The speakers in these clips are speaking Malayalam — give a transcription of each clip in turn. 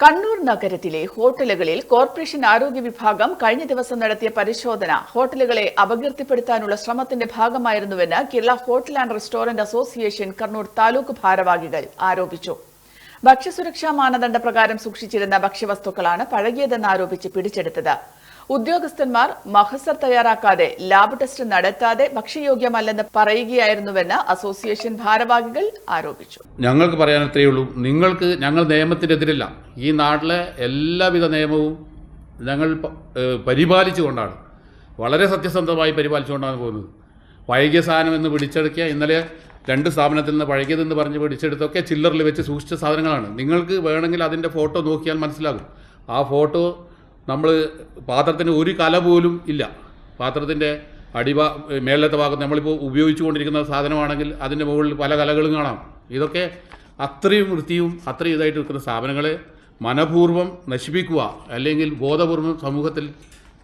കണ്ണൂർ നഗരത്തിലെ ഹോട്ടലുകളിൽ കോർപ്പറേഷൻ ആരോഗ്യ വിഭാഗം കഴിഞ്ഞ ദിവസം നടത്തിയ പരിശോധന ഹോട്ടലുകളെ അപകീർത്തിപ്പെടുത്താനുള്ള ശ്രമത്തിന്റെ ഭാഗമായിരുന്നുവെന്ന് Kerala hotel and restaurant association Kannur taluk ഭാരവാഹികൾ ആരോപിച്ചു. ഭക്ഷ്യസുരക്ഷാ മാനദണ്ഡ പ്രകാരം സൂക്ഷിച്ചിരുന്ന ഭക്ഷ്യവസ്തുക്കളാണ് പഴകിയതെന്ന് ആരോപിച്ച് പിടിച്ചെടുത്തത്. ഉദ്യോഗസ്ഥന്മാർ മഹസർ തയ്യാറാക്കാതെ ലാബ് ടെസ്റ്റ് നടത്താതെ ഭക്ഷ്യയോഗ്യമല്ലെന്ന് പറയുകയായിരുന്നുവെന്ന് അസോസിയേഷൻ ഭാരവാഹികൾ ആരോപിച്ചു. ഞങ്ങൾക്ക് പറയാൻ ഉള്ളൂ. നിങ്ങൾക്ക് ഞങ്ങൾ നിയമത്തിനെതിരല്ല. ഈ നാട്ടിലെ എല്ലാവിധ നിയമവും ഞങ്ങൾ പരിപാലിച്ചുകൊണ്ടാണ്. വളരെ സത്യസന്ധമായി പരിപാലിച്ചുകൊണ്ടാണ് പോകുന്നത്. പഴകിയ സാധനം എന്ന് പിടിച്ചെടുക്കുക ഇന്നലെ രണ്ട് സ്ഥാപനത്തിൽ നിന്ന് പഴകിയതെന്ന് പറഞ്ഞ് പിടിച്ചെടുത്തൊക്കെ ചില്ലറിൽ വെച്ച് സൂക്ഷിച്ച സാധനങ്ങളാണ്. നിങ്ങൾക്ക് വേണമെങ്കിൽ അതിന്റെ ഫോട്ടോ നോക്കിയാൽ മനസ്സിലാകും. ആ ഫോട്ടോ നമ്മൾ പാത്രത്തിന് ഒരു കല പോലും ഇല്ല. പാത്രത്തിന്റെ അടിഭാ മേലത്തെ ഭാഗത്ത് നമ്മളിപ്പോൾ ഉപയോഗിച്ചുകൊണ്ടിരിക്കുന്ന സാധനമാണെങ്കിൽ അതിന്റെ മുകളിൽ പല കലകളും കാണാം. ഇതൊക്കെ അത്രയും വൃത്തിയും അത്രയും ഇതായിട്ട് നിൽക്കുന്ന സ്ഥാപനങ്ങളെ മനഃപൂർവം നശിപ്പിക്കുക അല്ലെങ്കിൽ ബോധപൂർവം സമൂഹത്തിൽ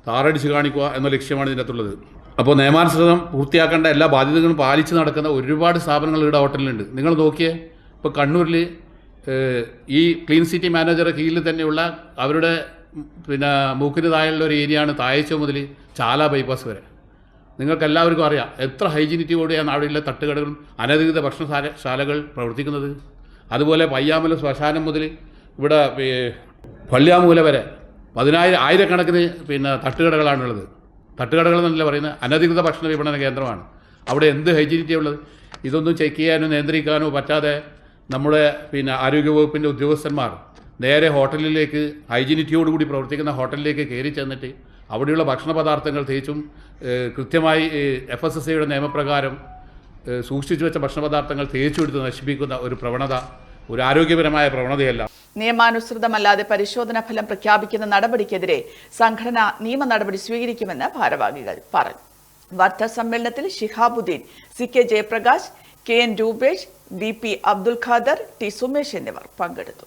താറടിച്ച് കാണിക്കുക എന്ന ലക്ഷ്യമാണ് ഇതിനകത്തുള്ളത് അപ്പോൾ നിയമാനുസൃതം പൂർത്തിയാക്കേണ്ട എല്ലാ ബാധ്യതകളും പാലിച്ച് നടക്കുന്ന ഒരുപാട് സ്ഥാപനങ്ങൾ ഇവിടെ ഹോട്ടലിലുണ്ട്. നിങ്ങൾ നോക്കിയേ ഇപ്പോൾ കണ്ണൂരിൽ ഈ ക്ലീൻ സിറ്റി മാനേജറുടെ കീഴിൽ തന്നെയുള്ള അവരുടെ പിന്നെ മൂക്കിന് താഴെയുള്ള ഒരു ഏരിയയാണ് തായച്ചോ മുതൽ ചാല ബൈപ്പാസ് വരെ. നിങ്ങൾക്ക് എല്ലാവർക്കും അറിയാം എത്ര ഹൈജീനിറ്റിയോടെയാണ് അവിടെയുള്ള തട്ടുകടകളും അനധികൃത ഭക്ഷണശാല ശാലകൾ പ്രവർത്തിക്കുന്നത്. അതുപോലെ പയ്യാമല ശ്മശാനം മുതൽ ഇവിടെ പള്ളിയാമൂല വരെ പതിനായിരം ആയിരക്കണക്കിന് പിന്നെ തട്ടുകടകളാണുള്ളത്. തട്ടുകടകൾ എന്നല്ല പറയുന്നത് അനധികൃത ഭക്ഷണ വിപണന കേന്ദ്രമാണ്. അവിടെ എന്ത് ഹൈജീനിറ്റി ഉള്ളത്? ഇതൊന്നും ചെക്ക് ചെയ്യാനോ നിയന്ത്രിക്കാനോ പറ്റാതെ നമ്മുടെ പിന്നെ ആരോഗ്യവകുപ്പിന്റെ ഉദ്യോഗസ്ഥന്മാർ നേരെ ഹോട്ടലിലേക്ക് ഹൈജീനിറ്റിയോടുകൂടി പ്രവർത്തിക്കുന്ന ഹോട്ടലിലേക്ക് കയറി ചെന്നിട്ട് അവിടെയുള്ള ഭക്ഷണ പദാർത്ഥങ്ങൾ തികച്ചും കൃത്യമായി എഫ് എസ് എസ് ഐയുടെ നിയമപ്രകാരം സൂക്ഷിച്ചു വെച്ച ഭക്ഷണ പദാർത്ഥങ്ങൾ തേച്ചെടുത്ത് നശിപ്പിക്കുന്ന ഒരു പ്രവണത ഒരു ആരോഗ്യപരമായ പ്രവണതയല്ല. നിയമാനുസൃതമല്ലാതെ പരിശോധനാ ഫലം പ്രഖ്യാപിക്കുന്ന നടപടിക്കെതിരെ സംഘടന നിയമ നടപടി സ്വീകരിക്കുമെന്ന് ഭാരവാഹികൾ പറഞ്ഞു. വാർത്താ സമ്മേളനത്തിൽ Shihabuddin C K Jayaprakash K N Rupesh B P Abdul Khader T Sumesh എന്നിവർ പങ്കെടുത്തു.